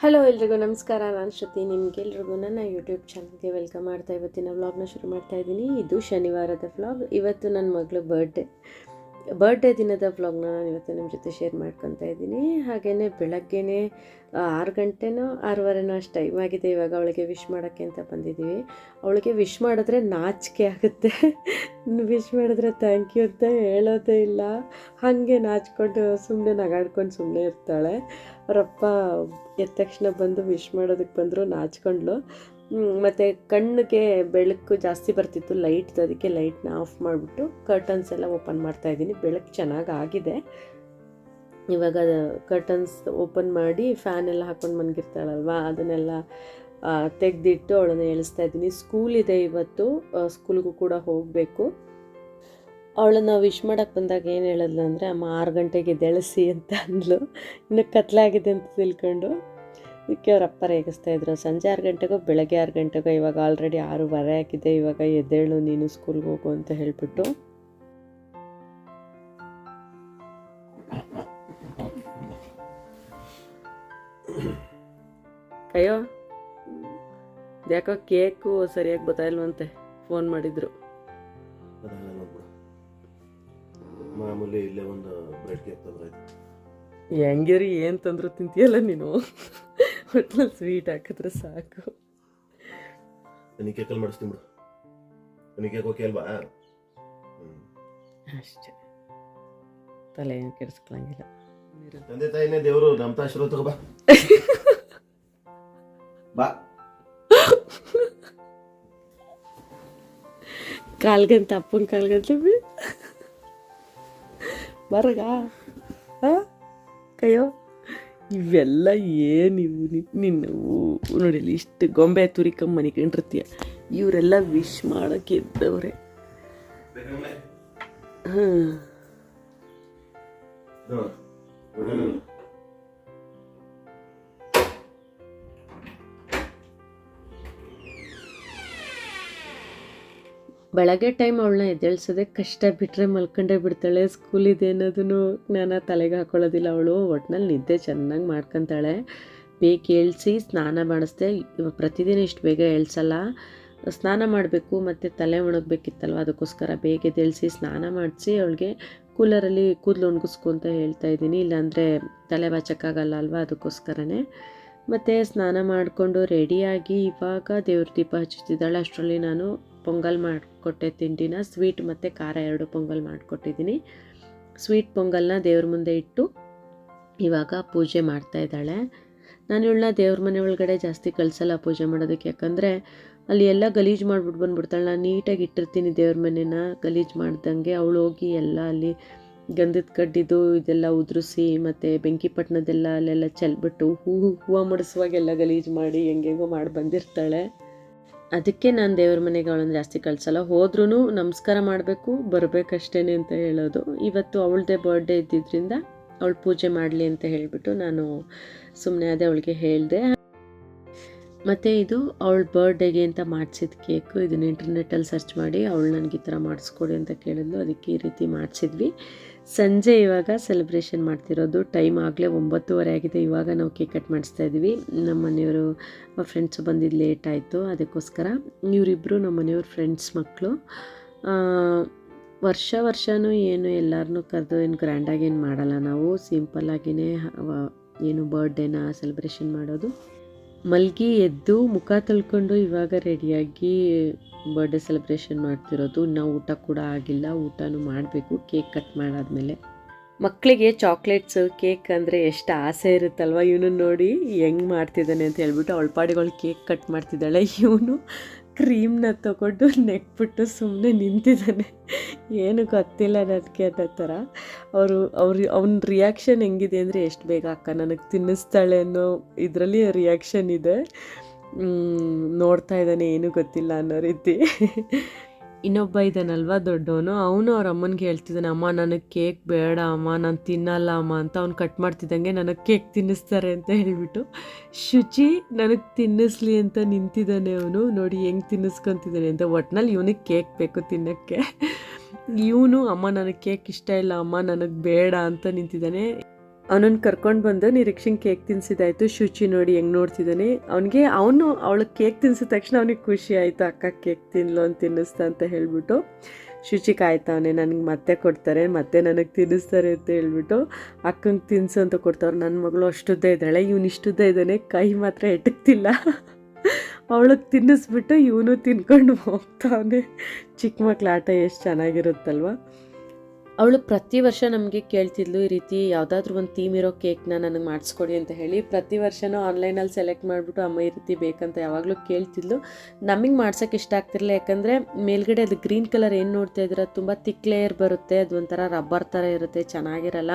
Hello ಎಲ್ರಿಗೂ ನಮಸ್ಕಾರ, ನಾನು ಶ್ರುತಿ. ನಿಮಗೆಲ್ರಿಗೂ ನನ್ನ ಯೂಟ್ಯೂಬ್ ಚಾನಲ್ಗೆ ವೆಲ್ಕಮ್ ಮಾಡ್ತಾ ಇವತ್ತಿನ ವ್ಲಾಗ್ನ ಶುರು ಮಾಡ್ತಾ ಇದ್ದೀನಿ. ಇದು ಶನಿವಾರದ ವ್ಲಾಗ್ ಇವತ್ತು ನನ್ನ ಮಗಳು ಬರ್ಡೇ ಬರ್ಡೇ ದಿನದ ವ್ಲಾಗ್ನ ನಾನು ಇವತ್ತು ನಿಮ್ಮ ಜೊತೆ ಶೇರ್ ಮಾಡ್ಕೊತಾ ಇದ್ದೀನಿ. ಹಾಗೆಯೇ ಬೆಳಗ್ಗೆನೇ ಆರು ಗಂಟೆನೋ ಆರೂವರೆನೋ ಅಷ್ಟು ಟೈಮ್ ಆಗಿದೆ. ಇವಾಗ ಅವಳಿಗೆ ವಿಶ್ ಮಾಡೋಕ್ಕೆ ಅಂತ ಬಂದಿದ್ದೀವಿ. ಅವಳಿಗೆ ವಿಶ್ ಮಾಡಿದ್ರೆ ನಾಚಿಕೆ ಆಗುತ್ತೆ. ವಿಶ್ ಮಾಡಿದ್ರೆ ಥ್ಯಾಂಕ್ ಯು ಅಂತ ಹೇಳೋದೇ ಇಲ್ಲ. ಹಾಗೆ ನಾಚ್ಕೊಂಡು ಸುಮ್ಮನೆ ನಗಾಡ್ಕೊಂಡು ಸುಮ್ಮನೆ ಇರ್ತಾಳೆ. ಅವರಪ್ಪ ಎದ್ದ ತಕ್ಷಣ ಬಂದು ವಿಶ್ ಮಾಡೋದಕ್ಕೆ ಬಂದರು ನಾಚ್ಕೊಂಡ್ಲು ಮತ್ತು ಕಣ್ಣಿಗೆ ಬೆಳಕು ಜಾಸ್ತಿ ಬರ್ತಿತ್ತು ಲೈಟ್ ಅದಕ್ಕೆ ಲೈಟ್ನ ಆಫ್ ಮಾಡಿಬಿಟ್ಟು ಕರ್ಟನ್ಸ್ ಎಲ್ಲ ಓಪನ್ ಮಾಡ್ತಾ ಇದ್ದೀನಿ. ಬೆಳಕು ಚೆನ್ನಾಗಿ ಆಗಿದೆ. ಇವಾಗ ಕರ್ಟನ್ಸ್ ಓಪನ್ ಮಾಡಿ ಫ್ಯಾನ್ ಎಲ್ಲ ಹಾಕ್ಕೊಂಡು ಮನ್ಗಿರ್ತಾಳಲ್ವ ಅದನ್ನೆಲ್ಲ ತೆಗೆದಿಟ್ಟು ಅವಳನ್ನು ಎಳಿಸ್ತಾ ಇದ್ದೀನಿ. ಸ್ಕೂಲ್ ಇದೆ ಇವತ್ತು ಸ್ಕೂಲ್ಗೂ ಕೂಡ ಹೋಗಬೇಕು. ಅವಳನ್ನು ವಿಶ್ ಮಾಡೋಕ್ಕೆ ಬಂದಾಗ ಏನು ಹೇಳಿದ್ಲು ಅಂದರೆ, ಅಮ್ಮ, ಆರು ಗಂಟೆಗೆ ಎದ್ದೇಳಿಸಿ ಅಂತ ಅಂದ್ಲು. ಇನ್ನು ಕತ್ಲಾಗಿದೆ ಅಂತ ತಿಳ್ಕೊಂಡು. ಅದಕ್ಕೆ ಅವ್ರ ಅಪ್ಪ ರೇಗಿಸ್ತಾ ಇದ್ರು. ಸಂಜೆ ಆರು ಗಂಟೆಗೋ ಬೆಳಗ್ಗೆ ಆರು ಗಂಟೆಗೋ ಇವಾಗ ಆಲ್ರೆಡಿ ಆರೂವರೆ ಆಗಿದೆ. ಇವಾಗ ಎದ್ದೇಳು ನೀನು ಸ್ಕೂಲ್ಗೆ ಹೋಗು ಅಂತ ಹೇಳಿಬಿಟ್ಟು. ಅಯ್ಯೋ ಯಾಕೋ ಕೇಕು ಸರಿಯಾಗಿ ಗೊತ್ತಾಯಿಲ್ವಂತೆ ಫೋನ್ ಮಾಡಿದ್ರು. ಮಾಮೂಲಿ ಇಲ್ಲೇ ಒಂದು ಬ್ರೆಡ್ ಕೇಕ್ ತಂದ್ರೆ ಹೆಂಗಿರಿ ಏನು ತಂದ್ರು ತಿಂತೀಯಲ್ಲ ನೀನು? ಒಟ್ನಲ್ಲಿ ಸ್ವೀಟ್ ಹಾಕಿದ್ರೆ ಸಾಕು. ನನಗೆ ಕೇಕಲ್ಲಿ ಮಾಡಿಸ್ತೀನಿ ಬಿಡು. ನನಗೆ ಕೇಕ್ ಓಕೆ ಅಲ್ವಾ? ಅಷ್ಟೇ. ತಲೆ ಏನು ಕೆಡಿಸ್ಕೊಳಂಗಿಲ್ಲ. ತಂದೆ ತಾಯಿನೇ ದೇವರು ನಮ್ಮ ಶುರು ತಗೋ ಬಾ. ಬಾ. ಕಾಲ್ಗಂತ ಅಪ್ಪನ ಕಾಲ್ಗಂತ ಬರಗ? ಕಯ್ಯೋ ಇವೆಲ್ಲ ಏನಿವು ನಿನ್ನ ನೋಡಿ ಇಷ್ಟು ಗೊಂಬೆ ತುರಿಕಂಬ ಮನಿಕೊಂಡಿರ್ತೀಯ. ಇವರೆಲ್ಲ ವಿಶ್ ಮಾಡೋಕೆ ಇದ್ದವ್ರೆ ಹಾಂ ಬೆಳಗ್ಗೆ ಟೈಮ್ ಅವಳನ್ನ ಎದ್ದೇಳ್ಸೋದೇ ಕಷ್ಟ. ಬಿಟ್ಟರೆ ಮಲ್ಕೊಂಡೇ ಬಿಡ್ತಾಳೆ. ಸ್ಕೂಲ್ ಇದೆ ಅನ್ನೋದನ್ನು ಜ್ಞಾನ ತಲೆಗೆ ಹಾಕೊಳ್ಳೋದಿಲ್ಲ ಅವಳು. ಒಟ್ನಲ್ಲಿ ನಿದ್ದೆ ಚೆನ್ನಾಗಿ ಮಾಡ್ಕೊತಾಳೆ. ಬೇಗ ಏಳಿಸಿ ಸ್ನಾನ ಮಾಡಿಸ್ದೆ. ಪ್ರತಿದಿನ ಇಷ್ಟು ಬೇಗ ಏಳ್ಸಲ್ಲ ಸ್ನಾನ ಮಾಡಬೇಕು, ಮತ್ತು ತಲೆ ಒಣಗಬೇಕಿತ್ತಲ್ವ? ಅದಕ್ಕೋಸ್ಕರ ಬೇಗ ಎದ್ದೇಳಿಸಿ ಸ್ನಾನ ಮಾಡಿಸಿ ಅವಳಿಗೆ ಕೂಲರಲ್ಲಿ ಕೂದಲು ಒಣಗಿಸ್ಕೊ ಅಂತ ಹೇಳ್ತಾ ಇದ್ದೀನಿ. ಇಲ್ಲಾಂದರೆ ತಲೆ ಬಾಚಕ್ಕಾಗಲ್ಲ ಅಲ್ವಾ? ಅದಕ್ಕೋಸ್ಕರನೇ. ಮತ್ತು ಸ್ನಾನ ಮಾಡಿಕೊಂಡು ರೆಡಿಯಾಗಿ ಇವಾಗ ದೇವ್ರ ದೀಪ ಹಚ್ಚುತ್ತಿದ್ದಾಳೆ ಅಷ್ಟರಲ್ಲಿ ನಾನು ಪೊಂಗಲ್ ಮಾಡಿಕೊಟ್ಟೆ ತಿಂಡಿನ ಸ್ವೀಟ್ ಮತ್ತು ಖಾರ ಎರಡು ಪೊಂಗಲ್ ಮಾಡಿಕೊಟ್ಟಿದ್ದೀನಿ. ಸ್ವೀಟ್ ಪೊಂಗಲ್ನ ದೇವ್ರ ಮುಂದೆ ಇಟ್ಟು ಇವಾಗ ಪೂಜೆ ಮಾಡ್ತಾ ಇದ್ದಾಳೆ. ನಾನು ಇವಳನ್ನ ದೇವ್ರ ಮನೆ ಒಳಗಡೆ ಜಾಸ್ತಿ ಕಳಿಸಲ್ಲ ಪೂಜೆ ಮಾಡೋದಕ್ಕೆ, ಯಾಕಂದರೆ ಅಲ್ಲಿ ಎಲ್ಲ ಗಲೀಜು ಮಾಡಿಬಿಟ್ಟು ಬಂದ್ಬಿಡ್ತಾಳೆ. ನಾನು ನೀಟಾಗಿ ಇಟ್ಟಿರ್ತೀನಿ ದೇವ್ರ ಮನೆನ, ಗಲೀಜು ಮಾಡ್ದಂಗೆ. ಅವಳು ಹೋಗಿ ಎಲ್ಲ ಅಲ್ಲಿ ಗಂಧದ ಕಡ್ಡಿದು ಇದೆಲ್ಲ ಉದುರಿಸಿ ಮತ್ತು ಬೆಂಕಿ ಪಟ್ಟಣದೆಲ್ಲ ಅಲ್ಲೆಲ್ಲ ಚೆಲ್ಬಿಟ್ಟು ಹೂವು ಹೂವು ಮುಡಿಸುವಾಗೆಲ್ಲ ಗಲೀಜು ಮಾಡಿ ಹೆಂಗೆಂಗೋ ಮಾಡಿ ಬಂದಿರ್ತಾಳೆ. ಅದಕ್ಕೆ ನಾನು ದೇವ್ರ ಮನೆಗೆ ಅವಳನ್ನು ಜಾಸ್ತಿ ಕಳಿಸಲ್ಲ. ಹೋದ್ರೂ ನಮಸ್ಕಾರ ಮಾಡಬೇಕು ಬರಬೇಕಷ್ಟೇ ಅಂತ ಹೇಳೋದು. ಇವತ್ತು ಅವಳದೇ ಬರ್ಡೇ ಇದ್ದಿದ್ದರಿಂದ ಅವಳು ಪೂಜೆ ಮಾಡಲಿ ಅಂತ ಹೇಳಿಬಿಟ್ಟು ನಾನು ಸುಮ್ಮನೆ ಅದೇ ಅವಳಿಗೆ ಹೇಳಿದೆ. ಮತ್ತು ಇದು ಅವಳ ಬರ್ಡೇಗೆ ಅಂತ ಮಾಡಿಸಿದ ಕೇಕು ಇದನ್ನು ಇಂಟರ್ನೆಟ್ಟಲ್ಲಿ ಸರ್ಚ್ ಮಾಡಿ ಅವಳು ನನಗೆ ಈ ಥರ ಮಾಡಿಸ್ಕೊಡಿ ಅಂತ ಕೇಳಿದ್ಲು. ಅದಕ್ಕೆ ಈ ರೀತಿ ಮಾಡಿಸಿದ್ವಿ. ಸಂಜೆ ಇವಾಗ ಸೆಲೆಬ್ರೇಷನ್ ಮಾಡ್ತಿರೋದು. ಟೈಮ್ ಆಗಲೇ ಒಂಬತ್ತುವರೆ ಆಗಿದೆ. ಇವಾಗ ನಾವು ಕೇಕ್ ಕಟ್ ಮಾಡಿಸ್ತಾ ಇದ್ವಿ ನಮ್ಮ ಮನೆಯವರು ಫ್ರೆಂಡ್ಸು ಬಂದಿದ್ದು ಲೇಟ್ ಆಯಿತು. ಅದಕ್ಕೋಸ್ಕರ ಇವರಿಬ್ಬರು ನಮ್ಮ ಮನೆಯವ್ರ ಫ್ರೆಂಡ್ಸ್ ಮಕ್ಕಳು ವರ್ಷ ವರ್ಷವೂ ಏನು ಎಲ್ಲರನ್ನೂ ಕರೆದು ಏನು ಗ್ರ್ಯಾಂಡಾಗಿ ಏನು ಮಾಡಲ್ಲ ನಾವು. ಸಿಂಪಲ್ಲಾಗಿಯೇ ಏನು ಬರ್ಡೇನ ಸೆಲೆಬ್ರೇಷನ್ ಮಾಡೋದು. ಮಲ್ಗಿ ಎದ್ದು ಮುಖ ತೊಳ್ಕೊಂಡು ಇವಾಗ ರೆಡಿಯಾಗಿ ಬರ್ಡೇ ಸೆಲೆಬ್ರೇಷನ್ ಮಾಡ್ತಿರೋದು. ಇನ್ನೂ ಊಟ ಕೂಡ ಆಗಿಲ್ಲ. ಊಟನೂ ಮಾಡಬೇಕು. ಕೇಕ್ ಕಟ್ ಮಾಡಾದ್ಮೇಲೆ. ಮಕ್ಕಳಿಗೆ ಚಾಕ್ಲೇಟ್ಸು ಕೇಕ್ ಅಂದರೆ ಎಷ್ಟು ಆಸೆ ಇರುತ್ತಲ್ವ? ಇವನು ನೋಡಿ ಹೆಂಗೆ ಮಾಡ್ತಿದ್ದಾನೆ ಅಂತ ಹೇಳ್ಬಿಟ್ಟು ಅವಳ ಪಾಡಿಗಳು ಕೇಕ್ ಕಟ್ ಮಾಡ್ತಿದ್ದಾಳೆ. ಇವನು ಕ್ರೀಮ್ನ ತಗೊಂಡು ನೆಕ್ಬಿಟ್ಟು ಸುಮ್ಮನೆ ನಿಂತಿದ್ದಾನೆ. ಏನು ಗೊತ್ತಿಲ್ಲ ನನಗೆ ಅನ್ನೋ ಥರ. ಅವರು, ಅವ್ರ, ಅವನ ರಿಯಾಕ್ಷನ್ ಹೆಂಗಿದೆ ಅಂದರೆ ಎಷ್ಟು ಬೇಗ ಅಕ್ಕ ನನಗೆ ತಿನ್ನಿಸ್ತಾಳೆ ಅನ್ನೋ ಇದರಲ್ಲಿ ರಿಯಾಕ್ಷನ್ ಇದೆ. ನೋಡ್ತಾ ಇದ್ದಾನೆ, ಏನೂ ಗೊತ್ತಿಲ್ಲ ಅನ್ನೋ ರೀತಿ. ಇನ್ನೊಬ್ಬ ಇದ್ದಾನಲ್ವ ದೊಡ್ಡವನು? ಅವನು ಅವ್ರ ಅಮ್ಮನಿಗೆ ಹೇಳ್ತಿದ್ದಾನೆ ಅಮ್ಮ, ನನಗೆ ಕೇಕ್ ಬೇಡ, ಅಮ್ಮ, ನಾನು ತಿನ್ನಲ್ಲ, ಅಮ್ಮ, ಅಂತ ಅವ್ನು ಕಟ್ ಮಾಡ್ತಿದ್ದಂಗೆ ನನಗೆ ಕೇಕ್ ತಿನ್ನಿಸ್ತಾರೆ ಅಂತ ಹೇಳಿಬಿಟ್ಟು, ಶುಚಿ, ನನಗೆ ತಿನ್ನಿಸ್ಲಿ ಅಂತ ನಿಂತಿದ್ದಾನೆ ಅವನು, ನೋಡಿ ಹೆಂಗೆ ತಿನ್ನಿಸ್ಕೊತಿದ್ದಾನೆ ಅಂತ. ಒಟ್ನಲ್ಲಿ ಇವನಿಗೆ ಕೇಕ್ ಬೇಕು ತಿನ್ನೋಕ್ಕೆ. ಇವನು, ಅಮ್ಮ, ನನಗೆ ಕೇಕ್ ಇಷ್ಟ ಇಲ್ಲ, ಅಮ್ಮ, ನನಗೆ ಬೇಡ, ಅಂತ ನಿಂತಿದ್ದಾನೆ ಅವನನ್ನು ಕರ್ಕೊಂಡು ಬಂದು ನಿರೀಕ್ಷೆಗೆ ಕೇಕ್ ತಿನ್ಸಿದಾಯ್ತು ಶುಚಿ ನೋಡಿ ಹೆಂಗೆ ನೋಡ್ತಿದ್ದಾನೆ. ಅವನಿಗೆ ಅವನು ಅವಳು ಕೇಕ್ ತಿನ್ಸಿದ ತಕ್ಷಣ ಅವನಿಗೆ ಖುಷಿ ಆಯಿತು, ಅಕ್ಕ ಕೇಕ್ ತಿನ್ಲು ಅಂತ ತಿನ್ನಿಸ್ತಾ ಅಂತ ಹೇಳ್ಬಿಟ್ಟು. ಶುಚಿ ಕಾಯ್ತಾವನೆ ನನಗೆ ಮತ್ತೆ ಕೊಡ್ತಾರೆ, ಮತ್ತೆ ನನಗೆ ತಿನ್ನಿಸ್ತಾರೆ ಅಂತ ಹೇಳ್ಬಿಟ್ಟು ಅಕ್ಕಂಗೆ ತಿನ್ಸು ಅಂತ ಕೊಡ್ತಾವ್ರು. ನನ್ನ ಮಗಳು ಅಷ್ಟುದ್ದ ಇದ್ದಾಳೆ, ಇವನು ಇಷ್ಟುದ್ದ ಇದ್ದಾನೆ, ಕೈ ಮಾತ್ರ ಎಟಕ್ತಿಲ್ಲ. ಅವಳಿಗೆ ತಿನ್ನಿಸ್ಬಿಟ್ಟು ಇವನು ತಿನ್ಕೊಂಡು ಹೋಗ್ತಾವನೆ. ಚಿಕ್ಕ ಮಕ್ಳು ಆಟ ಎಷ್ಟು ಚೆನ್ನಾಗಿರುತ್ತಲ್ವ? ಅವಳು ಪ್ರತಿ ವರ್ಷ ನಮಗೆ ಕೇಳ್ತಿದ್ಲು, ಈ ರೀತಿ ಯಾವುದಾದ್ರೂ ಒಂದು ಥೀಮ್ ಇರೋ ಕೇಕ್ನ ನನಗೆ ಮಾಡಿಸ್ಕೊಡಿ ಅಂತ ಹೇಳಿ ಪ್ರತಿ ವರ್ಷನೂ ಆನ್ಲೈನಲ್ಲಿ ಸೆಲೆಕ್ಟ್ ಮಾಡಿಬಿಟ್ಟು, ಅಮ್ಮ, ಈ ರೀತಿ ಬೇಕಂತ ಯಾವಾಗಲೂ ಕೇಳ್ತಿದ್ಲು. ನಮಗೆ ಮಾಡ್ಸೋಕ್ಕೆ ಇಷ್ಟ ಆಗ್ತಿರಲಿಲ್ಲ. ಯಾಕಂದರೆ ಮೇಲ್ಗಡೆ ಅದು ಗ್ರೀನ್ ಕಲರ್ ಏನು ನೋಡ್ತಾ ಇದ್ರೆ, ತುಂಬ ತಿಕ್ ಲೇಯರ್ ಬರುತ್ತೆ, ಅದು ಒಂಥರ ರಬ್ಬರ್ ಥರ ಇರುತ್ತೆ, ಚೆನ್ನಾಗಿರಲ್ಲ.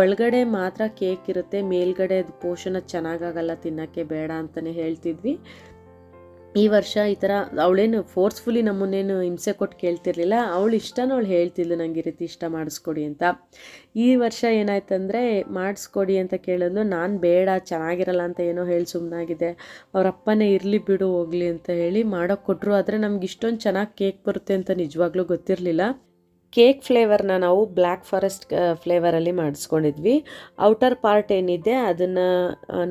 ಒಳಗಡೆ ಮಾತ್ರ ಕೇಕ್ ಇರುತ್ತೆ, ಮೇಲ್ಗಡೆ ಅದು ಪೋಷಣ ಚೆನ್ನಾಗಾಗಲ್ಲ ತಿನ್ನೋಕ್ಕೆ, ಬೇಡ ಅಂತಲೇ ಹೇಳ್ತಿದ್ವಿ. ಈ ವರ್ಷ ಈ ಥರ ಅವಳೇನು ಫೋರ್ಸ್ಫುಲಿ ನಮ್ಮನ್ನೇನು ಹಿಂಸೆ ಕೊಟ್ಟು ಕೇಳ್ತಿರ್ಲಿಲ್ಲ, ಅವಳು ಇಷ್ಟನೂ ಅವಳು ಹೇಳ್ತಿದ್ಲು ನಂಗೆ ಈ ರೀತಿ ಇಷ್ಟ ಮಾಡಿಸ್ಕೊಡಿ ಅಂತ. ಈ ವರ್ಷ ಏನಾಯ್ತಂದರೆ ಮಾಡಿಸ್ಕೊಡಿ ಅಂತ ಕೇಳಿದ್ಲು, ನಾನು ಬೇಡ, ಚೆನ್ನಾಗಿರಲ್ಲ ಅಂತ ಏನೋ ಹೇಳಿ ಸುಮ್ಮನಾಗಿದೆ ಅವರಪ್ಪನೇ ಇರಲಿ ಬಿಡು ಹೋಗಲಿ ಅಂತ ಹೇಳಿ ಮಾಡೋಕ್ಕೆ ಕೊಟ್ಟರು ಆದರೆ ನಮ್ಗೆ ಇಷ್ಟೊಂದು ಚೆನ್ನಾಗಿ ಕೇಕ್ ಬರುತ್ತೆ ಅಂತ ನಿಜವಾಗ್ಲೂ ಗೊತ್ತಿರಲಿಲ್ಲ. ಕೇಕ್ ಫ್ಲೇವರ್ನ ನಾವು ಬ್ಲ್ಯಾಕ್ ಫಾರೆಸ್ಟ್ ಫ್ಲೇವರಲ್ಲಿ ಮಾಡಿಸ್ಕೊಂಡಿದ್ವಿ. ಔಟರ್ ಪಾರ್ಟ್ ಏನಿದೆ ಅದನ್ನು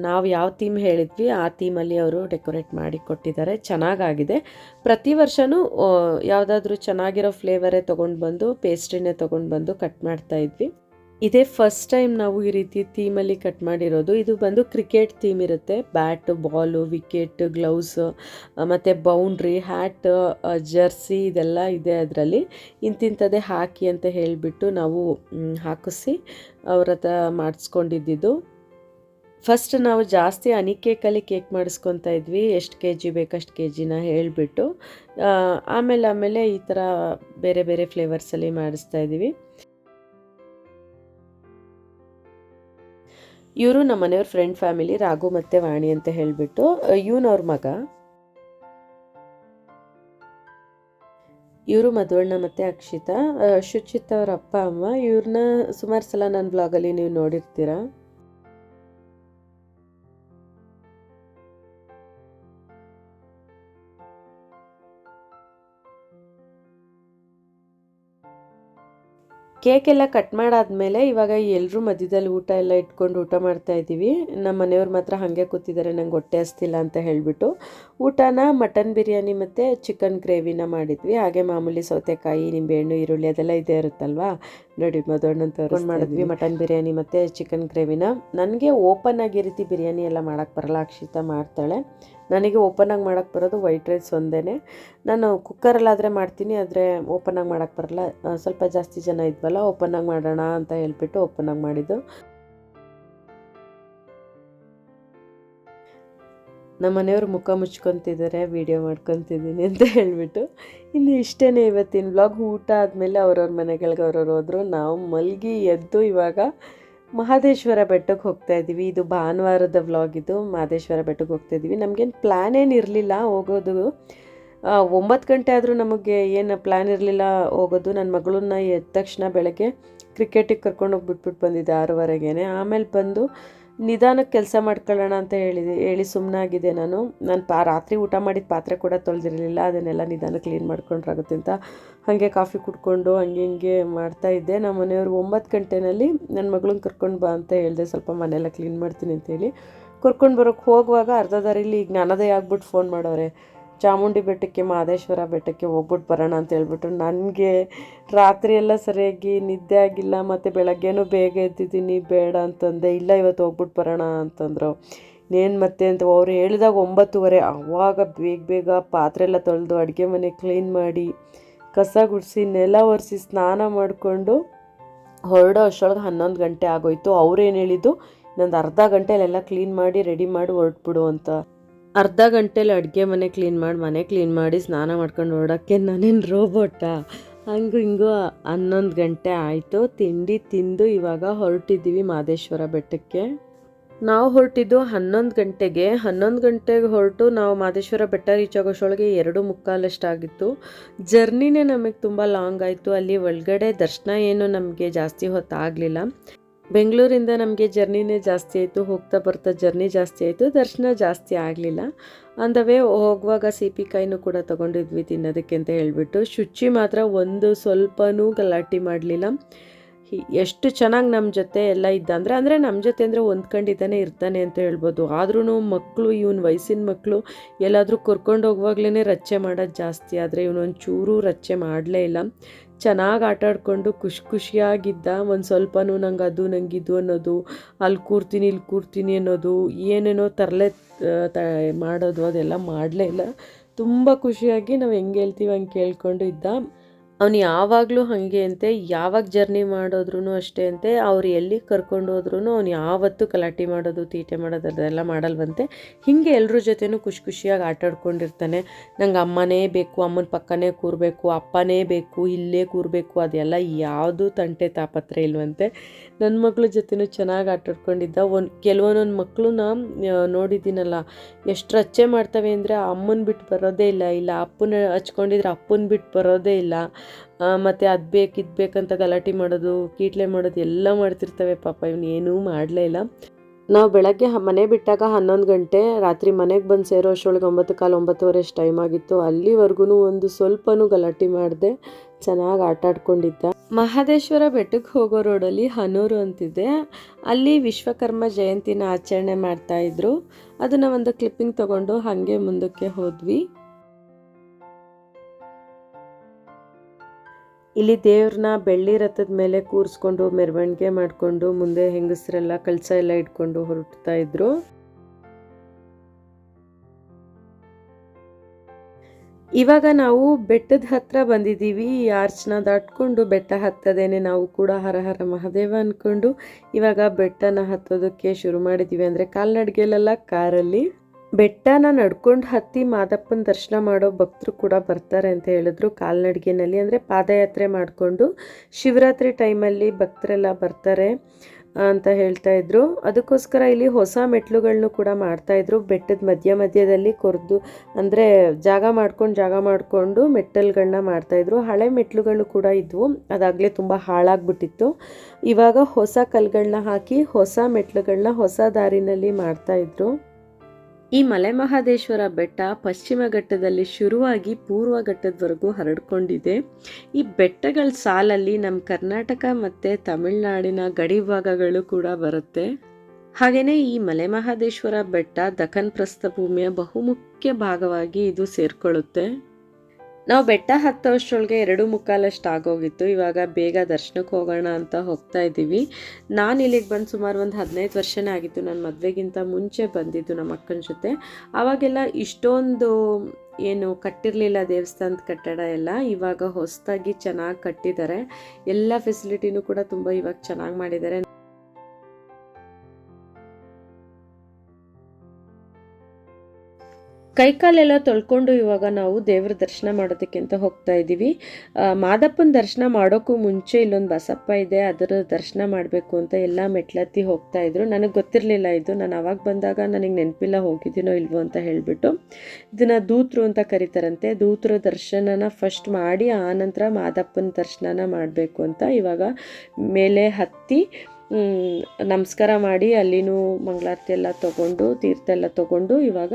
ನಾವು ಯಾವ ಥೀಮ್ ಹೇಳಿದ್ವಿ ಆ ಥೀಮಲ್ಲಿ ಅವರು ಡೆಕೋರೇಟ್ ಮಾಡಿ ಕೊಟ್ಟಿದ್ದಾರೆ. ಚೆನ್ನಾಗಾಗಿದೆ. ಪ್ರತಿ ವರ್ಷವೂ ಯಾವುದಾದ್ರೂ ಚೆನ್ನಾಗಿರೋ ಫ್ಲೇವರೇ ತೊಗೊಂಡು ಬಂದು ಪೇಸ್ಟ್ರಿನೇ ತೊಗೊಂಡು ಬಂದು ಕಟ್ ಮಾಡ್ತಾ ಇದ್ವಿ. ಇದೇ ಫಸ್ಟ್ ಟೈಮ್ ನಾವು ಈ ರೀತಿ ಥೀಮಲ್ಲಿ ಕಟ್ ಮಾಡಿರೋದು. ಇದು ಬಂದು ಕ್ರಿಕೆಟ್ ಥೀಮ್ ಇರುತ್ತೆ. ಬ್ಯಾಟ್ ಬಾಲು ವಿಕೆಟ್ ಗ್ಲೌಸ್ ಮತ್ತು ಬೌಂಡ್ರಿ ಹ್ಯಾಟ್ ಜರ್ಸಿ ಇದೆಲ್ಲ ಇದೆ ಅದರಲ್ಲಿ. ಇಂತಿಂಥದ್ದೇ ಹಾಕಿ ಅಂತ ಹೇಳಿಬಿಟ್ಟು ನಾವು ಹಾಕಿಸಿ ಅವ್ರ ಹತ್ರ ಮಾಡಿಸ್ಕೊಂಡಿದ್ದು ಫಸ್ಟ್ ನಾವು ಜಾಸ್ತಿ ಹನಿ ಕೇಕಲ್ಲಿ ಕೇಕ್ ಮಾಡಿಸ್ಕೊತಾ ಇದ್ವಿ. ಎಷ್ಟು ಕೆ ಜಿ ಬೇಕಷ್ಟು ಕೆ ಜಿನ ಹೇಳಿಬಿಟ್ಟು ಆಮೇಲೆ ಆಮೇಲೆ ಈ ಥರ ಬೇರೆ ಬೇರೆ ಫ್ಲೇವರ್ಸಲ್ಲಿ ಮಾಡಿಸ್ತಾ ಇದ್ದೀವಿ. ಇವರು ನಮ್ಮ ಮನೆಯವ್ರ ಫ್ರೆಂಡ್ ಫ್ಯಾಮಿಲಿ ರಾಘು ಮತ್ತು ವಾಣಿ ಅಂತ ಹೇಳಿಬಿಟ್ಟು ಇವನವ್ರ ಮಗ. ಇವರು ಮಧುವಣ್ಣ ಮತ್ತು ಅಕ್ಷಿತಾ. ಶುಚಿತ್ ಅವ್ರ ಅಪ್ಪ, ಅಮ್ಮ. ಇವ್ರನ್ನ ಸುಮಾರು ಸಲ ನನ್ನ ಬ್ಲಾಗಲ್ಲಿ ನೀವು ನೋಡಿರ್ತೀರಾ. ಕೇಕ್ ಎಲ್ಲ ಕಟ್ ಮಾಡಾದ್ಮೇಲೆ ಇವಾಗ ಎಲ್ಲರೂ ಮಧ್ಯದಲ್ಲಿ ಊಟ ಎಲ್ಲ ಇಟ್ಕೊಂಡು ಊಟ ಮಾಡ್ತಾ ಇದ್ದೀವಿ. ನಮ್ಮ ಮನೆಯವ್ರು ಮಾತ್ರ ಹಾಗೆ ಕೂತಿದ್ದಾರೆ ನಂಗೆ ಹೊಟ್ಟೆ ಹಸ್ತಿಲ್ಲ ಅಂತ ಹೇಳಿಬಿಟ್ಟು. ಊಟನ ಮಟನ್ ಬಿರಿಯಾನಿ ಮತ್ತು ಚಿಕನ್ ಗ್ರೇವಿನ ಮಾಡಿದ್ವಿ. ಹಾಗೆ ಮಾಮೂಲಿ ಸೌತೆಕಾಯಿ ನಿಂಬೆಹಣ್ಣು ಈರುಳ್ಳಿ ಅದೆಲ್ಲ ಇದೇ ಇರುತ್ತಲ್ವಾ? ನೋಡಿ ಮದಣ್ಣನ ತಗೊಂಡು ಮಾಡಿದ್ವಿ ಮಟನ್ ಬಿರಿಯಾನಿ ಮತ್ತು ಚಿಕನ್ ಗ್ರೇವಿನ. ನನಗೆ ಓಪನ್ ಆಗಿ ರೀತಿ ಬಿರಿಯಾನಿ ಎಲ್ಲ ಮಾಡೋಕ್ಕೆ ಬರಲ್ಲ ಅಕ್ಷಿತಾ ಮಾಡ್ತಾಳೆ. ನನಗೆ ಓಪನ್ ಆಗಿ ಮಾಡೋಕ್ಕೆ ಬರೋದು ವೈಟ್ ರೈಸ್ ಒಂದೇ ನಾನು ಕುಕ್ಕರಲ್ಲಾದರೆ ಮಾಡ್ತೀನಿ, ಆದರೆ ಓಪನ್ ಆಗಿ ಮಾಡೋಕ್ಕೆ ಬರಲ್ಲ. ಸ್ವಲ್ಪ ಜಾಸ್ತಿ ಜನ ಇದ್ವಲ್ಲ, ಓಪನ್ ಆಗಿ ಮಾಡೋಣ ಅಂತ ಹೇಳ್ಬಿಟ್ಟು ಓಪನ್ ಆಗಿ ಮಾಡಿದ್ದು. ನಮ್ಮ ಮನೆಯವರು ಮುಖ ಮುಚ್ಕೊತಿದ್ದಾರೆ, ವೀಡಿಯೋ ಮಾಡ್ಕೊತಿದ್ದೀನಿ ಅಂತ ಹೇಳ್ಬಿಟ್ಟು. ಇನ್ನು ಇಷ್ಟೇ ಇವತ್ತಿನ ವ್ಲಾಗ್. ಊಟ ಆದಮೇಲೆ ಅವ್ರವ್ರ ಮನೆಗಳಿಗೆ ಅವ್ರವ್ರು ಹೋದರು. ನಾವು ಮಲಗಿ ಎದ್ದು ಇವಾಗ ಮಹಾದೇಶ್ವರ ಬೆಟ್ಟಕ್ಕೆ ಹೋಗ್ತಾ ಇದ್ದೀವಿ. ಇದು ಭಾನುವಾರದ ವ್ಲಾಗ್ ಇದು. ಮಹದೇಶ್ವರ ಬೆಟ್ಟಕ್ಕೆ ಹೋಗ್ತಾ ಇದ್ದೀವಿ. ನಮಗೇನು ಪ್ಲ್ಯಾನ್ ಏನು ಇರಲಿಲ್ಲ. ಹೋಗೋದು ಒಂಬತ್ತು ಗಂಟೆ ಆದರೂ ನಮಗೆ ಏನು ಪ್ಲ್ಯಾನ್ ಇರಲಿಲ್ಲ ಹೋಗೋದು. ನನ್ನ ಮಗಳನ್ನ ಎದ್ದ ತಕ್ಷಣ ಬೆಳಗ್ಗೆ ಕ್ರಿಕೆಟಿಗೆ ಕರ್ಕೊಂಡು ಹೋಗ್ಬಿಟ್ಬಿಟ್ಟು ಬಂದಿದ್ದೆ ಆರೂವರೆಗೇನೆ. ಆಮೇಲೆ ಬಂದು ನಿಧಾನಕ್ಕೆ ಕೆಲಸ ಮಾಡ್ಕೊಳ್ಳೋಣ ಅಂತ ಹೇಳಿದೆ. ಹೇಳಿ ಸುಮ್ಮನಾಗಿದೆ ನಾನು. ನಾನು ಪಾ, ರಾತ್ರಿ ಊಟ ಮಾಡಿದ ಪಾತ್ರೆ ಕೂಡ ತೊಳೆದಿರಲಿಲ್ಲ. ಅದನ್ನೆಲ್ಲ ನಿಧಾನ ಕ್ಲೀನ್ ಮಾಡ್ಕೊಂಡ್ರಾಗುತ್ತೆ ಅಂತ ಹಾಗೆ ಕಾಫಿ ಕುಡ್ಕೊಂಡು ಹಂಗೆ ಹಿಂಗೆ ಮಾಡ್ತಾ ಇದ್ದೆ. ನಮ್ಮ ಮನೆಯವರು ಒಂಬತ್ತು ಗಂಟೆನಲ್ಲಿ ನನ್ನ ಮಗಳನ್ನ ಕರ್ಕೊಂಡು ಬಾ ಅಂತ ಹೇಳಿದೆ. ಸ್ವಲ್ಪ ಮನೆಯೆಲ್ಲ ಕ್ಲೀನ್ ಮಾಡ್ತೀನಿ ಅಂತೇಳಿ ಕರ್ಕೊಂಡು ಬರೋಕ್ಕೆ ಹೋಗುವಾಗ ಅರ್ಧ ದಾರಿಲಿ ಜ್ಞಾನೋದಯ ಆಗ್ಬಿಟ್ಟು ಫೋನ್ ಮಾಡೋರೆ ಚಾಮುಂಡಿ ಬೆಟ್ಟಕ್ಕೆ ಮಹದೇಶ್ವರ ಬೆಟ್ಟಕ್ಕೆ ಹೋಗ್ಬಿಟ್ಟು ಬರೋಣ ಅಂತ ಹೇಳ್ಬಿಟ್ಟು ನನಗೆ ರಾತ್ರಿ ಎಲ್ಲ ಸರಿಯಾಗಿ ನಿದ್ದೆ ಆಗಿಲ್ಲ, ಮತ್ತು ಬೆಳಗ್ಗೆನೂ ಬೇಗ ಎದ್ದಿದ್ದೀನಿ, ಬೇಡ ಅಂತಂದೆ. ಇಲ್ಲ, ಇವತ್ತು ಹೋಗ್ಬಿಟ್ಟು ಬರೋಣ ಅಂತಂದರು. ಇನ್ನೇನು ಮತ್ತೆ ಅಂತ ಅವ್ರು ಹೇಳಿದಾಗ ಒಂಬತ್ತುವರೆ. ಆವಾಗ ಬೇಗ ಬೇಗ ಪಾತ್ರೆ ಎಲ್ಲ ತೊಳೆದು ಅಡುಗೆ ಮನೆ ಕ್ಲೀನ್ ಮಾಡಿ. ಕಸ ಗುಡಿಸಿ ನೆಲ ಒರೆಸಿ ಸ್ನಾನ ಮಾಡಿಕೊಂಡು ಹೊರಡೋ ಅಷ್ಟೊಳಗೆ ಹನ್ನೊಂದು ಗಂಟೆ ಆಗೋಯ್ತು. ಅವ್ರೇನು ಹೇಳಿದ್ದು? ಇನ್ನೊಂದು ಅರ್ಧ ಗಂಟೆಲೆಲ್ಲ ಕ್ಲೀನ್ ಮಾಡಿ ರೆಡಿ ಮಾಡಿ ಹೊರಟ್ಬಿಡು ಅಂತ. ಅರ್ಧ ಗಂಟೆಲಿ ಅಡುಗೆ ಮನೆ ಕ್ಲೀನ್ ಮಾಡಿ, ಮನೆ ಕ್ಲೀನ್ ಮಾಡಿ ಸ್ನಾನ ಮಾಡ್ಕೊಂಡು ಹೊರಡೋಕ್ಕೆ ನಾನೇನು ರೋಬೋಟಾ ಹಂಗೂ ಹಿಂಗೂ ಹನ್ನೊಂದು ಗಂಟೆ ಆಯಿತು. ತಿಂಡಿ ತಿಂದು ಇವಾಗ ಹೊರಟಿದ್ದೀವಿ ಮಾದೇಶ್ವರ ಬೆಟ್ಟಕ್ಕೆ. ನಾವು ಹೊರಟಿದ್ದು ಹನ್ನೊಂದು ಗಂಟೆಗೆ. ಹನ್ನೊಂದು ಗಂಟೆಗೆ ಹೊರಟು ನಾವು ಮಾದೇಶ್ವರ ಬೆಟ್ಟ ರೀಚ್ ಆಗೋಷ್ಟೊಳಗೆ ಎರಡು ಮುಕ್ಕಾಲಷ್ಟಾಗಿತ್ತು. ಜರ್ನಿನೇ ನಮಗೆ ತುಂಬ ಲಾಂಗ್ ಆಯಿತು. ಅಲ್ಲಿ ಒಳಗಡೆ ದರ್ಶನ ಏನು ನಮಗೆ ಜಾಸ್ತಿ ಹೊತ್ತಾಗಲಿಲ್ಲ. ಬೆಂಗಳೂರಿಂದ ನಮಗೆ ಜರ್ನಿನೇ ಜಾಸ್ತಿ ಆಯಿತು. ಹೋಗ್ತಾ ಬರ್ತಾ ಜರ್ನಿ ಜಾಸ್ತಿ ಆಯಿತು. ದರ್ಶನ ಜಾಸ್ತಿ ಆಗಲಿಲ್ಲ. ಅಂದವೇ ಹೋಗುವಾಗ ಕಾಯಿನೂ ಕೂಡ ತೊಗೊಂಡಿದ್ವಿ ತಿನ್ನೋದಕ್ಕೆ ಅಂತ ಹೇಳಿಬಿಟ್ಟು. ಶುಚಿ ಮಾತ್ರ ಒಂದು ಸ್ವಲ್ಪನೂ ಗಲಾಟೆ ಮಾಡಲಿಲ್ಲ. ಎಷ್ಟು ಚೆನ್ನಾಗಿ ನಮ್ಮ ಜೊತೆ ಎಲ್ಲ ಇದ್ದ ಅಂದರೆ ಅಂದರೆ ನಮ್ಮ ಜೊತೆ ಅಂದರೆ ಹೊಂದ್ಕೊಂಡಿದ್ದಾನೆ ಇರ್ತಾನೆ ಅಂತ ಹೇಳ್ಬೋದು. ಆದ್ರೂ ಮಕ್ಕಳು ಇವನ್ ವಯಸ್ಸಿನ ಮಕ್ಕಳು ಎಲ್ಲಾದರೂ ಕರ್ಕೊಂಡು ಹೋಗುವಾಗ್ಲೇ ರಚ್ಚೆ ಮಾಡೋದು ಜಾಸ್ತಿ. ಆದರೆ ಇವನೊಂದು ಚೂರು ರಚ್ಚೆ ಮಾಡಲೇ ಇಲ್ಲ. ಚೆನ್ನಾಗಿ ಆಟ ಆಡ್ಕೊಂಡು ಖುಷಿ ಖುಷಿಯಾಗಿದ್ದ. ಒಂದು ಸ್ವಲ್ಪನೂ ನಂಗೆ ಅದು, ನಂಗೆ ಇದು ಅನ್ನೋದು, ಅಲ್ಲಿ ಕೂರ್ತೀನಿ, ಇಲ್ಲಿ ಕೂರ್ತೀನಿ ಅನ್ನೋದು, ಏನೇನೋ ತರಲೆ ತ, ಮಾಡೋದು ಅದೆಲ್ಲ ಮಾಡಲೇ ಇಲ್ಲ. ತುಂಬ ಖುಷಿಯಾಗಿ ನಾವು ಹೆಂಗೆ ಹೇಳ್ತೀವಿ ಹಂಗೆ ಕೇಳ್ಕೊಂಡು ಇದ್ದ. ಅವನು ಯಾವಾಗಲೂ ಹಾಗೆ ಅಂತೆ, ಯಾವಾಗ ಜರ್ನಿ ಮಾಡೋದ್ರೂ ಅಷ್ಟೇ ಅಂತೆ, ಅವ್ರು ಎಲ್ಲಿ ಕರ್ಕೊಂಡು ಹೋದ್ರೂ ಅವ್ನು ಯಾವತ್ತೂ ಗಲಾಟೆ ಮಾಡೋದು, ತೀಟೆ ಮಾಡೋದು, ಅದೆಲ್ಲ ಮಾಡಲ್ವಂತೆ. ಹೀಗೆ ಎಲ್ಲರ ಜೊತೆನೂ ಖುಷಿ ಖುಷಿಯಾಗಿ ಆಟಾಡ್ಕೊಂಡಿರ್ತಾನೆ ನಂಗೆ ಅಮ್ಮನೇ ಬೇಕು, ಅಮ್ಮನ ಪಕ್ಕನೇ ಕೂರಬೇಕು, ಅಪ್ಪನೇ ಬೇಕು, ಇಲ್ಲೇ ಕೂರಬೇಕು, ಅದೆಲ್ಲ ಯಾವುದೂ ತಂಟೆ ತಾಪತ್ರೆ ಇಲ್ವಂತೆ. ನನ್ನ ಮಗಳ ಜೊತೆನೂ ಚೆನ್ನಾಗಿ ಆಟಾಡ್ಕೊಂಡಿದ್ದ. ಒಂದು ಕೆಲವೊಂದೊಂದು ಮಕ್ಕಳನ್ನ ನೋಡಿದ್ದೀನಲ್ಲ, ಎಷ್ಟು ರಚ್ಚೆ ಮಾಡ್ತವೆ ಅಂದರೆ ಅಮ್ಮನ ಬಿಟ್ಟು ಬರೋದೇ ಇಲ್ಲ. ಇಲ್ಲ, ಅಪ್ಪನ ಹಚ್ಕೊಂಡಿದ್ರೆ ಅಪ್ಪನ ಬಿಟ್ಟು ಬರೋದೇ ಇಲ್ಲ. ಮತ್ತು ಅದು ಬೇಕು, ಇದು ಬೇಕಂತ ಗಲಾಟೆ ಮಾಡೋದು, ಕೀಟ್ಲೆ ಮಾಡೋದು ಎಲ್ಲ ಮಾಡ್ತಿರ್ತವೆ ಪಾಪ. ಇವನು ಏನೂ ಮಾಡಲೇ ಇಲ್ಲ. ನಾವು ಬೆಳಗ್ಗೆ ಮನೆ ಬಿಟ್ಟಾಗ ಹನ್ನೊಂದು ಗಂಟೆ, ರಾತ್ರಿ ಮನೆಗೆ ಬಂದು ಸೇರೋ ಅಷ್ಟೊಳಗೆ ಒಂಬತ್ತು ಕಾಲು ಒಂಬತ್ತುವರೆ ಟೈಮ್ ಆಗಿತ್ತು. ಅಲ್ಲಿವರೆಗೂ ಒಂದು ಸ್ವಲ್ಪನೂ ಗಲಾಟೆ ಮಾಡಿದೆ, ಚೆನ್ನಾಗಿ ಆಟ ಆಡ್ಕೊಂಡಿದ್ದ ಮಹದೇಶ್ವರ ಬೆಟ್ಟಕ್ಕೆ ಹೋಗೋ ರೋಡಲ್ಲಿ ಹನೂರು ಅಂತಿದೆ. ಅಲ್ಲಿ ವಿಶ್ವಕರ್ಮ ಜಯಂತಿನ ಆಚರಣೆ ಮಾಡ್ತಾ ಇದ್ರು. ಅದನ್ನ ಒಂದು ಕ್ಲಿಪ್ಪಿಂಗ್ ತಗೊಂಡು ಹಾಗೆ ಮುಂದಕ್ಕೆ ಹೋದ್ವಿ. ಇಲ್ಲಿ ದೇವ್ರನ್ನ ಬೆಳ್ಳಿ ರಥದ ಮೇಲೆ ಕೂರಿಸ್ಕೊಂಡು, ಮೆರವಣಿಗೆ ಮಾಡಿಕೊಂಡು, ಮುಂದೆ ಹೆಂಗಸರೆಲ್ಲ ಕಳಸ ಎಲ್ಲ ಇಟ್ಕೊಂಡು ಹೊರಟ್ತಾ ಇದ್ರು. ಇವಾಗ ನಾವು ಬೆಟ್ಟದ ಹತ್ರ ಬಂದಿದ್ದೀವಿ. ಈ ಆರ್ಚ್ನ ದಾಟ್ಕೊಂಡು ಬೆಟ್ಟ ಹತ್ತದೇನೆ ನಾವು ಕೂಡ ಹರ ಹರ ಮಹಾದೇವ ಅಂದ್ಕೊಂಡು ಇವಾಗ ಬೆಟ್ಟನ ಹತ್ತೋದಕ್ಕೆ ಶುರು ಮಾಡಿದ್ದೀವಿ. ಅಂದರೆ ಕಾಲ್ನಡಿಗೆಲೆಲ್ಲ ಕಾರಲ್ಲಿ ಬೆಟ್ಟನ ನಡ್ಕೊಂಡು ಹತ್ತಿ ಮಾದಪ್ಪನ ದರ್ಶನ ಮಾಡೋ ಭಕ್ತರು ಕೂಡ ಬರ್ತಾರೆ ಅಂತ ಹೇಳಿದ್ರು ಕಾಲ್ನಡಿಗೆನಲ್ಲಿ. ಅಂದರೆ ಪಾದಯಾತ್ರೆ ಮಾಡಿಕೊಂಡು ಶಿವರಾತ್ರಿ ಟೈಮಲ್ಲಿ ಭಕ್ತರೆಲ್ಲ ಬರ್ತಾರೆ. ಅಂತ ಹೇಳ್ತಾ ಇದ್ರು. ಅದಕ್ಕೋಸ್ಕರ ಇಲ್ಲಿ ಹೊಸ ಮೆಟ್ಲುಗಳನ್ನು ಕೂಡ ಮಾಡ್ತಾ ಇದ್ರು. ಬೆಟ್ಟದ ಮಧ್ಯ ಮಧ್ಯದಲ್ಲಿ ಕೊರೆದು, ಅಂದರೆ ಜಾಗ ಮಾಡ್ಕೊಂಡು ಜಾಗ ಮಾಡಿಕೊಂಡು ಮೆಟ್ಟಲ್ಗಳನ್ನ ಮಾಡ್ತಾ ಇದ್ರು. ಹಳೆ ಮೆಟ್ಲುಗಳು ಕೂಡ ಇದ್ವು. ಅದಾಗಲೇ ತುಂಬ ಹಾಳಾಗ್ಬಿಟ್ಟಿತ್ತು. ಇವಾಗ ಹೊಸ ಕಲ್ಗಳನ್ನ ಹಾಕಿ ಹೊಸ ಮೆಟ್ಲುಗಳನ್ನ ಹೊಸ ದಾರಿನಲ್ಲಿ ಮಾಡ್ತಾ ಇದ್ರು. ಈ ಮಲೆ ಮಹದೇಶ್ವರ ಬೆಟ್ಟ ಪಶ್ಚಿಮ ಘಟ್ಟದಲ್ಲಿ ಶುರುವಾಗಿ ಪೂರ್ವ ಘಟ್ಟದವರೆಗೂ ಹರಡ್ಕೊಂಡಿದೆ. ಈ ಬೆಟ್ಟಗಳ ಸಾಲಲ್ಲಿ ನಮ್ಮ ಕರ್ನಾಟಕ ಮತ್ತು ತಮಿಳುನಾಡಿನ ಗಡಿ ಭಾಗಗಳು ಕೂಡ ಬರುತ್ತೆ. ಹಾಗೆಯೇ ಈ ಮಲೆ ಮಹದೇಶ್ವರ ಬೆಟ್ಟ ದಖನ್ ಪ್ರಸ್ಥಭೂಮಿಯ ಬಹುಮುಖ್ಯ ಭಾಗವಾಗಿ ಇದು ಸೇರ್ಕೊಳ್ಳುತ್ತೆ. ನಾವು ಬೆಟ್ಟ ಹತ್ತೋಷ್ಟರೊಳಗೆ ಎರಡು ಮುಕ್ಕಾಲಷ್ಟು ಆಗೋಗಿತ್ತು ಇವಾಗ ಬೇಗ ದರ್ಶನಕ್ಕೆ ಹೋಗೋಣ ಅಂತ ಹೋಗ್ತಾ ಇದ್ದೀವಿ. ನಾನು ಇಲ್ಲಿಗೆ ಬಂದು ಸುಮಾರು ಒಂದು ಹದಿನೈದು ವರ್ಷನೇ ಆಗಿತ್ತು. ನನ್ನ ಮದುವೆಗಿಂತ ಮುಂಚೆ ಬಂದಿದ್ದು ನಮ್ಮ ಅಕ್ಕನ ಜೊತೆ. ಆವಾಗೆಲ್ಲ ಇಷ್ಟೊಂದು ಏನು ಕಟ್ಟಿರಲಿಲ್ಲ ದೇವಸ್ಥಾನದ ಕಟ್ಟಡ ಎಲ್ಲ. ಇವಾಗ ಹೊಸದಾಗಿ ಚೆನ್ನಾಗಿ ಕಟ್ಟಿದ್ದಾರೆ ಎಲ್ಲ ಫೆಸಿಲಿಟಿನೂ ಕೂಡ ತುಂಬ ಇವಾಗ ಚೆನ್ನಾಗಿ ಮಾಡಿದ್ದಾರೆ ಕೈಕಾಲೆಲ್ಲ ತೊಳ್ಕೊಂಡು ಇವಾಗ ನಾವು ದೇವ್ರ ದರ್ಶನ ಮಾಡೋದಕ್ಕೆ ಅಂತ ಹೋಗ್ತಾ ಇದ್ದೀವಿ ಮಾದಪ್ಪನ ದರ್ಶನ ಮಾಡೋಕ್ಕೂ ಮುಂಚೆ ಇಲ್ಲೊಂದು ಬಸಪ್ಪ ಇದೆ, ಅದರ ದರ್ಶನ ಮಾಡಬೇಕು ಅಂತ ಎಲ್ಲ ಮೆಟ್ಲತ್ತಿ ಹೋಗ್ತಾ ಇದ್ರು. ನನಗೆ ಗೊತ್ತಿರಲಿಲ್ಲ ಇದು. ನಾನು ಅವಾಗ ಬಂದಾಗ ನನಗೆ ನೆನಪಿಲ್ಲ ಹೋಗಿದ್ದೀನೋ ಇಲ್ವೋ ಅಂತ ಹೇಳಿಬಿಟ್ಟು ಇದನ್ನು ದೂತರು ಅಂತ ಕರೀತಾರಂತೆ. ದೂತರ ದರ್ಶನನ ಫಸ್ಟ್ ಮಾಡಿ, ಆನಂತರ ಮಾದಪ್ಪನ ದರ್ಶನನ ಮಾಡಬೇಕು ಅಂತ ಇವಾಗ ಮೇಲೆ ಹತ್ತಿ ನಮಸ್ಕಾರ ಮಾಡಿ ಅಲ್ಲಿನೂ ಮಂಗಳಾರತಿ ಎಲ್ಲ ತೊಗೊಂಡು, ತೀರ್ಥ ಎಲ್ಲ ತೊಗೊಂಡು ಇವಾಗ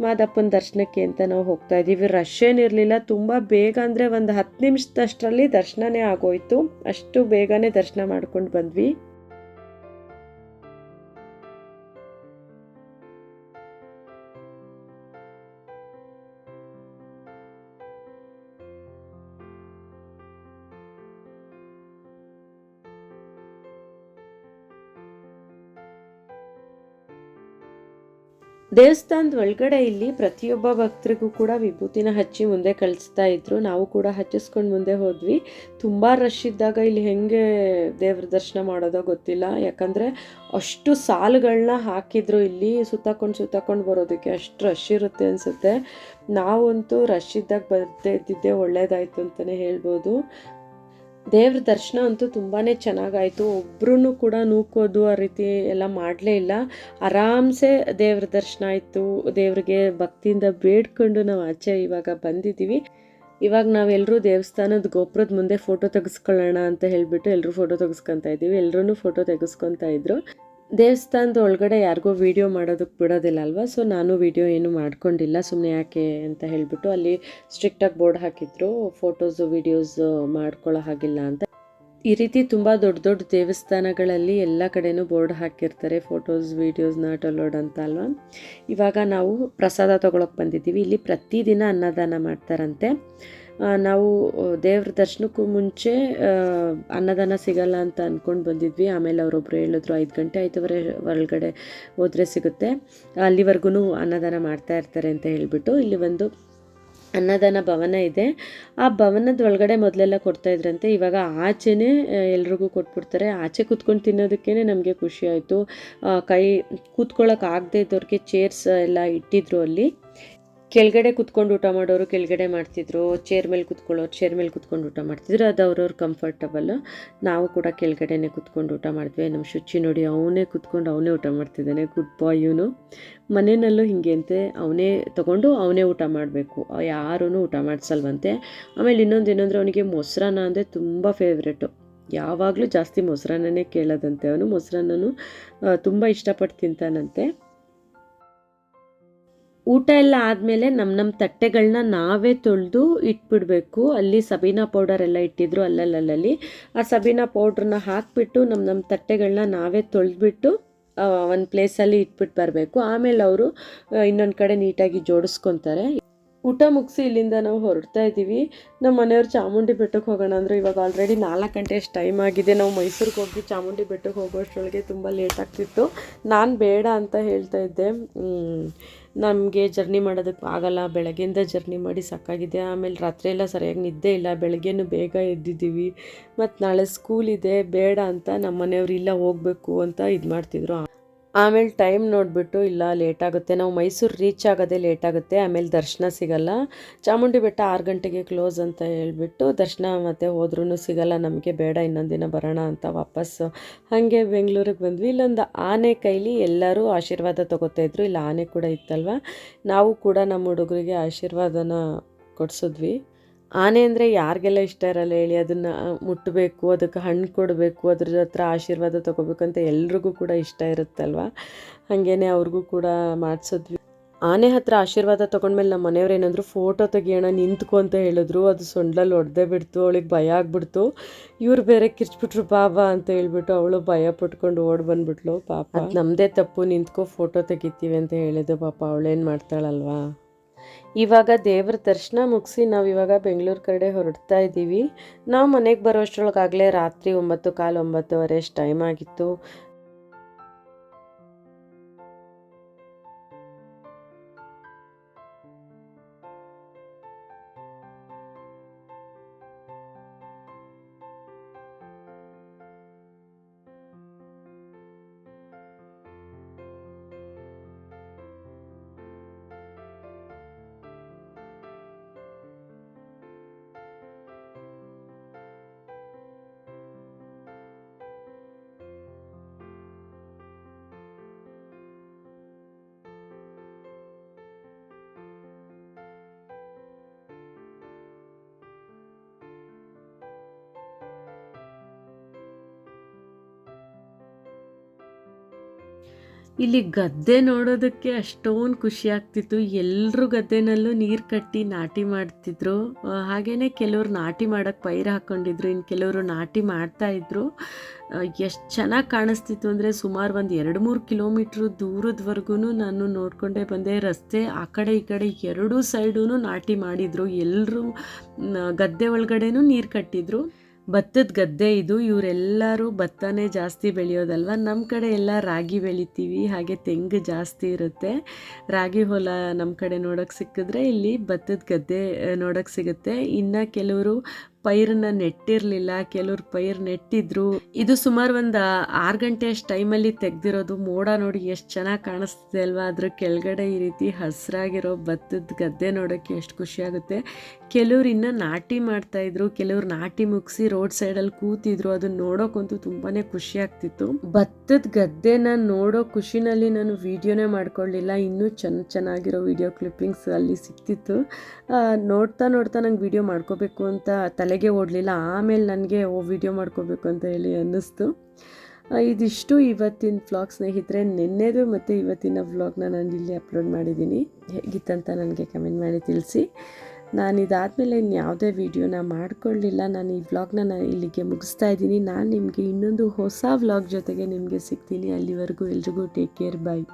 ಮಾದಪ್ಪನ ದರ್ಶನಕ್ಕೆ ಅಂತ ನಾವು ಹೋಗ್ತಾ ಇದ್ದೀವಿ ರಶ್ ಏನಿರಲಿಲ್ಲ ತುಂಬ ಬೇಗ ಅಂದರೆ ಒಂದು ಹತ್ತು ನಿಮಿಷದಷ್ಟರಲ್ಲಿ ದರ್ಶನನೇ ಆಗೋಯ್ತು. ಅಷ್ಟು ಬೇಗನೆ ದರ್ಶನ ಮಾಡ್ಕೊಂಡು ಬಂದ್ವಿ. ದೇವಸ್ಥಾನದ ಒಳಗಡೆ ಇಲ್ಲಿ ಪ್ರತಿಯೊಬ್ಬ ಭಕ್ತರಿಗೂ ಕೂಡ ವಿಭೂತಿನ ಹಚ್ಚಿ ಮುಂದೆ ಕಳಿಸ್ತಾ ಇದ್ರು. ನಾವು ಕೂಡ ಹಚ್ಚಿಸ್ಕೊಂಡು ಮುಂದೆ ಹೋದ್ವಿ. ತುಂಬ ರಶ್ ಇದ್ದಾಗ ಇಲ್ಲಿ ಹೆಂಗೆ ದೇವ್ರ ದರ್ಶನ ಮಾಡೋದೋ ಗೊತ್ತಿಲ್ಲ. ಯಾಕಂದರೆ ಅಷ್ಟು ಸಾಲುಗಳನ್ನ ಹಾಕಿದ್ರು ಇಲ್ಲಿ ಸುತ್ತಾಕೊಂಡು ಸುತ್ತಾಕೊಂಡು ಬರೋದಕ್ಕೆ ಅಷ್ಟು ರಶ್ ಇರುತ್ತೆ ಅನಿಸುತ್ತೆ. ನಾವಂತೂ ರಶ್ ಇದ್ದಾಗ ಬರ್ದೇ ಇದ್ದಿದ್ದೆ ಒಳ್ಳೇದಾಯ್ತು ಅಂತಲೇ ಹೇಳ್ಬೋದು. ದೇವ್ರ ದರ್ಶನ ಅಂತೂ ತುಂಬಾ ಚೆನ್ನಾಗಾಯಿತು. ಒಬ್ರು ಕೂಡ ನೂಕೋದು ಆ ರೀತಿ ಎಲ್ಲ ಮಾಡಲೇ ಇಲ್ಲ. ಆರಾಮ್ಸೆ ದೇವ್ರ ದರ್ಶನ ಆಯಿತು. ದೇವ್ರಿಗೆ ಭಕ್ತಿಯಿಂದ ಬೇಡ್ಕೊಂಡು ನಾವು ಆಚೆ ಇವಾಗ ಬಂದಿದ್ದೀವಿ ಇವಾಗ ನಾವೆಲ್ಲರೂ ದೇವಸ್ಥಾನದ ಗೋಪುರದ ಮುಂದೆ ಫೋಟೋ ತೆಗೆಸ್ಕೊಳ್ಳೋಣ ಅಂತ ಹೇಳಿಬಿಟ್ಟು ಎಲ್ಲರೂ ಫೋಟೋ ತೆಗೆಸ್ಕೊತಾ ಇದ್ದೀವಿ. ಎಲ್ಲರೂ ಫೋಟೋ ತೆಗೆಸ್ಕೊತಾ ಇದ್ರು. ದೇವಸ್ಥಾನದ ಒಳಗಡೆ ಯಾರಿಗೂ ವೀಡಿಯೋ ಮಾಡೋದಕ್ಕೆ ಬಿಡೋದಿಲ್ಲ ಅಲ್ವಾ ಸೊ ನಾನು ವೀಡಿಯೋ ಏನು ಮಾಡ್ಕೊಂಡಿಲ್ಲ. ಸುಮ್ಮನೆ ಯಾಕೆ ಅಂತ ಹೇಳಿಬಿಟ್ಟು ಅಲ್ಲಿ ಸ್ಟ್ರಿಕ್ಟಾಗಿ ಬೋರ್ಡ್ ಹಾಕಿದ್ರು. ಫೋಟೋಸು ವಿಡಿಯೋಸ್ ಮಾಡ್ಕೊಳ್ಳೋ ಹಾಗಿಲ್ಲ ಅಂತ. ಈ ರೀತಿ ತುಂಬ ದೊಡ್ಡ ದೊಡ್ಡ ದೇವಸ್ಥಾನಗಳಲ್ಲಿ ಎಲ್ಲ ಕಡೆನೂ ಬೋರ್ಡ್ ಹಾಕಿರ್ತಾರೆ. ಫೋಟೋಸ್ ವೀಡಿಯೋಸ್ ನಾಟ್ ಅಲೋಡ್ ಅಂತ ಅಲ್ವಾ? ಇವಾಗ ನಾವು ಪ್ರಸಾದ ತೊಗೊಳಕ್ಕೆ ಬಂದಿದ್ದೀವಿ. ಇಲ್ಲಿ ಪ್ರತಿದಿನ ಅನ್ನದಾನ ಮಾಡ್ತಾರಂತೆ. ನಾವು ದೇವ್ರ ದರ್ಶನಕ್ಕೂ ಮುಂಚೆ ಅನ್ನದಾನ ಸಿಗಲ್ಲ ಅಂತ ಅಂದ್ಕೊಂಡು ಬಂದಿದ್ವಿ. ಆಮೇಲೆ ಅವರೊಬ್ಬರು ಹೇಳಿದ್ರು, ಐದು ಗಂಟೆ ಐದುವರೆ ಒಳಗಡೆ ಹೋದರೆ ಸಿಗುತ್ತೆ. ಅಲ್ಲಿವರೆಗೂ ಅನ್ನದಾನ ಮಾಡ್ತಾ ಇರ್ತಾರೆ ಅಂತ ಹೇಳಿಬಿಟ್ಟು ಇಲ್ಲಿ ಒಂದು ಅನ್ನದಾನ ಭವನ ಇದೆ. ಆ ಭವನದ ಒಳಗಡೆ ಮೊದಲೆಲ್ಲ ಕೊಡ್ತಾ ಇದ್ರಂತೆ. ಇವಾಗ ಆಚೆನೇ ಎಲ್ರಿಗೂ ಕೊಟ್ಬಿಡ್ತಾರೆ. ಆಚೆ ಕೂತ್ಕೊಂಡು ತಿನ್ನೋದಕ್ಕೇ ನಮಗೆ ಖುಷಿ ಆಯಿತು. ಕೈ ಕೂತ್ಕೊಳ್ಳೋಕೆ ಆಗದೆ ಇದ್ದವ್ರಿಗೆ ಚೇರ್ಸ್ ಎಲ್ಲ ಇಟ್ಟಿದ್ರು ಅಲ್ಲಿ. ಕೆಳಗಡೆ ಕುತ್ಕೊಂಡು ಊಟ ಮಾಡೋರು ಕೆಳಗಡೆ ಮಾಡ್ತಿದ್ರು ಚೇರ್ ಮೇಲೆ ಕುತ್ಕೊಳ್ಳೋರು ಚೇರ್ ಮೇಲೆ ಕುತ್ಕೊಂಡು ಊಟ ಮಾಡ್ತಿದ್ರು, ಅದು ಅವ್ರವ್ರ ಕಂಫರ್ಟಬಲ್ ನಾವು ಕೂಡ ಕೆಳಗಡೆನೆ ಕುತ್ಕೊಂಡು ಊಟ ಮಾಡಿದ್ವಿ. ನಮ್ಮ ಶುಚಿ ನೋಡಿ ಅವನೇ ಕುತ್ಕೊಂಡು ಅವನೇ ಊಟ ಮಾಡ್ತಿದ್ದಾನೆ. ಗುಡ್ ಬಾಯ್ ಇವನು. ಮನೆಯಲ್ಲೂ ಹಿಂಗೆ ಅಂತೆ, ಅವನೇ ತೊಗೊಂಡು ಅವನೇ ಊಟ ಮಾಡಬೇಕು. ಯಾರೂ ಊಟ ಮಾಡಿಸಲ್ವಂತೆ. ಆಮೇಲೆ ಇನ್ನೊಂದು ಏನಂದರೆ ಅವನಿಗೆ ಮೊಸರನ್ನ ಅಂದರೆ ತುಂಬ ಫೇವ್ರೇಟು ಯಾವಾಗಲೂ ಜಾಸ್ತಿ ಮೊಸರನ್ನೇ ಕೇಳೋದಂತೆ ಅವನು. ಮೊಸರನ್ನೂ ತುಂಬ ಇಷ್ಟಪಟ್ಟು ತಿಂತಾನಂತೆ. ಊಟ ಎಲ್ಲ ಆದಮೇಲೆ ನಮ್ಮ ನಮ್ಮ ತಟ್ಟೆಗಳನ್ನ ನಾವೇ ತೊಳೆದು ಇಟ್ಬಿಡಬೇಕು. ಅಲ್ಲಿ ಸಬೀನಾ ಪೌಡರ್ ಎಲ್ಲ ಇಟ್ಟಿದ್ರು ಅಲ್ಲಲ್ಲಲ್ಲಿ. ಆ ಸಬೀನಾ ಪೌಡ್ರನ್ನ ಹಾಕಿಬಿಟ್ಟು ನಮ್ಮ ನಮ್ಮ ತಟ್ಟೆಗಳನ್ನ ನಾವೇ ತೊಳೆದ್ಬಿಟ್ಟು ಒಂದು ಪ್ಲೇಸಲ್ಲಿ ಇಟ್ಬಿಟ್ಟು ಬರಬೇಕು. ಆಮೇಲೆ ಅವರು ಇನ್ನೊಂದು ಕಡೆ ನೀಟಾಗಿ ಜೋಡಿಸ್ಕೊತಾರೆ. ಊಟ ಮುಗಿಸಿ ಇಲ್ಲಿಂದ ನಾವು ಹೊರಡ್ತಾ ಇದ್ದೀವಿ ನಮ್ಮ ಮನೆಯವ್ರು ಚಾಮುಂಡಿ ಬೆಟ್ಟಕ್ಕೆ ಹೋಗೋಣ ಅಂದರು ಇವಾಗ ಆಲ್ರೆಡಿ ನಾಲ್ಕು ಗಂಟೆ ಅಷ್ಟು ಟೈಮ್ ಆಗಿದೆ. ನಾವು ಮೈಸೂರಿಗೆ ಹೋಗಿ ಚಾಮುಂಡಿ ಬೆಟ್ಟಕ್ಕೆ ಹೋಗೋಷ್ಟರೊಳಗೆ ತುಂಬ ಲೇಟ್ ಆಗ್ತಿತ್ತು. ನಾನು ಬೇಡ ಅಂತ ಹೇಳ್ತಾ ಇದ್ದೆ. ನಮಗೆ ಜರ್ನಿ ಮಾಡೋದಕ್ಕೆ ಆಗಲ್ಲ, ಬೆಳಗ್ಗೆಯಿಂದ ಜರ್ನಿ ಮಾಡಿ ಸಾಕಾಗಿದೆ. ಆಮೇಲೆ ರಾತ್ರಿ ಎಲ್ಲ ಸರಿಯಾಗಿ ನಿದ್ದೆ ಇಲ್ಲ, ಬೆಳಗ್ಗೆನೂ ಬೇಗ ಎದ್ದಿದ್ದೀವಿ. ಮತ್ತು ನಾಳೆ ಸ್ಕೂಲ್ ಇದೆ, ಬೇಡ ಅಂತ ನಮ್ಮ ಮನೆಯವ್ರು ಇಲ್ಲ ಹೋಗಬೇಕು ಅಂತ ಇದು ಮಾಡ್ತಿದ್ರು. ಆಮೇಲೆ ಟೈಮ್ ನೋಡಿಬಿಟ್ಟು ಇಲ್ಲ ಲೇಟ್ ಆಗುತ್ತೆ. ನಾವು ಮೈಸೂರು ರೀಚ್ ಆಗೋದೇ ಲೇಟ್ ಆಗುತ್ತೆ. ಆಮೇಲೆ ದರ್ಶನ ಸಿಗಲ್ಲ. ಚಾಮುಂಡಿ ಬೆಟ್ಟ ಆರು ಗಂಟೆಗೆ ಕ್ಲೋಸ್ ಅಂತ ಹೇಳ್ಬಿಟ್ಟು ದರ್ಶನ ಮತ್ತೆ ಹೋದ್ರೂ ಸಿಗಲ್ಲ. ನಮಗೆ ಬೇಡ, ಇನ್ನೊಂದು ದಿನ ಬರೋಣ ಅಂತ ವಾಪಸ್ಸು ಹಾಗೆ ಬೆಂಗಳೂರಿಗೆ ಬಂದ್ವಿ. ಇಲ್ಲೊಂದು ಆನೆ ಕೈಲಿ ಎಲ್ಲರೂ ಆಶೀರ್ವಾದ ಇದ್ರು. ಇಲ್ಲಿ, ಆನೆ ಕೂಡ ಇತ್ತಲ್ವ? ನಾವು ಕೂಡ ನಮ್ಮ ಹುಡುಗರಿಗೆ ಆಶೀರ್ವಾದನ ಕೊಡಿಸಿದ್ವಿ. ಆನೆ ಅಂದರೆ ಯಾರಿಗೆಲ್ಲ ಇಷ್ಟ ಇರಲ್ಲ ಹೇಳಿ ಅದನ್ನು ಮುಟ್ಟಬೇಕು ಅದಕ್ಕೆ ಹಣ್ಣು ಕೊಡಬೇಕು, ಅದ್ರ ಹತ್ರ ಆಶೀರ್ವಾದ ತೊಗೋಬೇಕು ಅಂತ ಎಲ್ರಿಗೂ ಕೂಡ ಇಷ್ಟ ಇರುತ್ತಲ್ವ? ಹಾಗೇನೆ ಅವ್ರಿಗೂ ಕೂಡ ಮಾಡಿಸಿದ್ವಿ. ಆನೆ ಹತ್ರ ಆಶೀರ್ವಾದ ತೊಗೊಂಡ್ಮೇಲೆ ನಮ್ಮ ಮನೆಯವ್ರು ಏನಂದ್ರು ಫೋಟೋ ತೆಗಿಯೋಣ, ನಿಂತ್ಕೊ ಅಂತ ಹೇಳಿದ್ರು, ಅದು ಸೊಂಡ್ಲಲ್ಲಿ ಹೊಡೆದೇ ಬಿಡ್ತು, ಅವಳಿಗೆ ಭಯ ಆಗ್ಬಿಡ್ತು. ಇವ್ರು ಬೇರೆ ಕಿರ್ಚ್ಬಿಟ್ರು ಬಾಬಾ ಅಂತ ಹೇಳ್ಬಿಟ್ಟು ಅವಳು ಭಯ ಪಟ್ಕೊಂಡು ಓಡ್ ಬಂದ್ಬಿಟ್ಲು ಪಾಪ. ನಮ್ಮದೇ ತಪ್ಪು, ನಿಂತ್ಕೊ ಫೋಟೋ ತೆಗಿತೀವಿ ಅಂತ ಹೇಳಿದ್ದು ಪಾಪ, ಅವಳೇನು ಮಾಡ್ತಾಳಲ್ವಾ? ಇವಾಗ ದೇವ್ರ ದರ್ಶನ ಮುಗಿಸಿ ನಾವು ಇವಾಗ ಬೆಂಗಳೂರು ಕಡೆ ಹೊರಡ್ತಾ ಇದ್ದೀವಿ. ನಾವು ಮನೆಗೆ ಬರೋಷ್ಟರೊಳಗಾಗಲೇ ರಾತ್ರಿ ಒಂಬತ್ತು, ಕಾಲು ಒಂಬತ್ತುವರೆ, ಅಷ್ಟು ಟೈಮ್ ಆಗಿತ್ತು. ಇಲ್ಲಿ ಗದ್ದೆ ನೋಡೋದಕ್ಕೆ ಅಷ್ಟೊಂದು ಖುಷಿ ಆಗ್ತಿತ್ತು. ಎಲ್ಲರೂ ಗದ್ದೆನಲ್ಲೂ ನೀರು ಕಟ್ಟಿ ನಾಟಿ ಮಾಡ್ತಿದ್ರು. ಹಾಗೆಯೇ ಕೆಲವರು ನಾಟಿ ಮಾಡೋಕ್ಕೆ ಪೈರು ಹಾಕ್ಕೊಂಡಿದ್ರು ಇನ್ನು ಕೆಲವರು ನಾಟಿ ಮಾಡ್ತಾ ಇದ್ರು. ಎಷ್ಟು ಚೆನ್ನಾಗಿ ಕಾಣಿಸ್ತಿತ್ತು ಅಂದರೆ ಸುಮಾರು ಒಂದು ಎರಡು ಮೂರು ಕಿಲೋಮೀಟ್ರ್ ದೂರದವರೆಗೂ ನಾನು ನೋಡಿಕೊಂಡೇ ಬಂದೆ. ರಸ್ತೆ ಆ ಕಡೆ ಈ ಕಡೆ ಎರಡೂ ಸೈಡೂ ನಾಟಿ ಮಾಡಿದರು. ಎಲ್ಲರೂ ಗದ್ದೆ ಒಳಗಡೆನೂ ನೀರು ಕಟ್ಟಿದ್ರು. ಭತ್ತದ ಗದ್ದೆ ಇದು, ಇವರೆಲ್ಲರೂ ಭತ್ತನೇ ಜಾಸ್ತಿ ಬೆಳೆಯೋದಲ್ವ? ನಮ್ಮ ಕಡೆ ಎಲ್ಲ ರಾಗಿ ಬೆಳಿತೀವಿ, ಹಾಗೆ ತೆಂಗು ಜಾಸ್ತಿ ಇರುತ್ತೆ. ರಾಗಿ ಹೊಲ ನಮ್ಮ ಕಡೆ ನೋಡೋಕೆ ಸಿಕ್ಕಿದ್ರೆ ಇಲ್ಲಿ ಭತ್ತದ ಗದ್ದೆ ನೋಡೋಕೆ ಸಿಗುತ್ತೆ. ಇನ್ನು ಕೆಲವರು ಪೈರನ್ನ ನೆಟ್ಟಿರಲಿಲ್ಲ, ಕೆಲವ್ರು ಪೈರ್ ನೆಟ್ಟಿದ್ರು. ಇದು ಸುಮಾರು ಒಂದು ಆರು ಗಂಟೆ ಅಷ್ಟು ಟೈಮಲ್ಲಿ ತೆಗ್ದಿರೋದು. ಮೋಡ ನೋಡಿ ಎಷ್ಟು ಚೆನ್ನಾಗಿ ಕಾಣಿಸ್ತಿದೆ ಅಲ್ವಾ? ಅದ್ರ ಕೆಳಗಡೆ ಈ ರೀತಿ ಹಸಿರಾಗಿರೋ ಭತ್ತದ ಗದ್ದೆ ನೋಡೋಕ್ಕೆ ಎಷ್ಟು ಖುಷಿಯಾಗುತ್ತೆ. ಕೆಲವ್ರು ಇನ್ನೂ ನಾಟಿ ಮಾಡ್ತಾಯಿದ್ರು ಕೆಲವ್ರು ನಾಟಿ ಮುಗಿಸಿ ರೋಡ್ ಸೈಡಲ್ಲಿ ಕೂತಿದ್ರು ಅದನ್ನ ನೋಡೋಕ್ಕಂತೂ ತುಂಬಾ ಖುಷಿ ಆಗ್ತಿತ್ತು. ಭತ್ತದ ಗದ್ದೆನ ನೋಡೋ ಖುಷಿನಲ್ಲಿ ನಾನು ವೀಡಿಯೋನೇ ಮಾಡ್ಕೊಳ್ಳಿಲ್ಲ ಇನ್ನೂ ಚೆನ್ನ ಚೆನ್ನಾಗಿರೋ ವಿಡಿಯೋ ಕ್ಲಿಪ್ಪಿಂಗ್ಸ್ ಅಲ್ಲಿ ಸಿಕ್ತಿತ್ತು. ನೋಡ್ತಾ ನೋಡ್ತಾ ನಂಗೆ ವಿಡಿಯೋ ಮಾಡ್ಕೋಬೇಕು ಅಂತ ತಲೆಗೆ ಓಡಲಿಲ್ಲ. ಆಮೇಲೆ ನನಗೆ, ಓ, ವಿಡಿಯೋ ಮಾಡ್ಕೋಬೇಕು ಅಂತ ಹೇಳಿ ಅನ್ನಿಸ್ತು. ಇದಿಷ್ಟು ಇವತ್ತಿನ ವ್ಲಾಗ್ ಸ್ನೇಹಿತರೆ. ನಿನ್ನೆದು ಮತ್ತು ಇವತ್ತಿನ ವ್ಲಾಗ್ನ ನಾನು ಇಲ್ಲಿ ಅಪ್ಲೋಡ್ ಮಾಡಿದ್ದೀನಿ. ಹೇಗಿತ್ತಂತ ನನಗೆ ಕಮೆಂಟ್ ಮಾಡಿ ತಿಳಿಸಿ. ನಾನು ಇದಾದಮೇಲೆ ಇನ್ನು ಯಾವುದೇ ವೀಡಿಯೋನ ಮಾಡಿಕೊಳ್ಳಿಲ್ಲ. ನಾನು ಈ ವ್ಲಾಗ್ನ ನಾನು ಇಲ್ಲಿಗೆ ಮುಗಿಸ್ತಾ ಇದ್ದೀನಿ. ನಾನು ನಿಮಗೆ ಇನ್ನೊಂದು ಹೊಸ ವ್ಲಾಗ್ ಜೊತೆಗೆ ನಿಮಗೆ ಸಿಗ್ತೀನಿ. ಅಲ್ಲಿವರೆಗೂ ಎಲ್ರಿಗೂ ಟೇಕ್ ಕೇರ್ ಬಾಯ್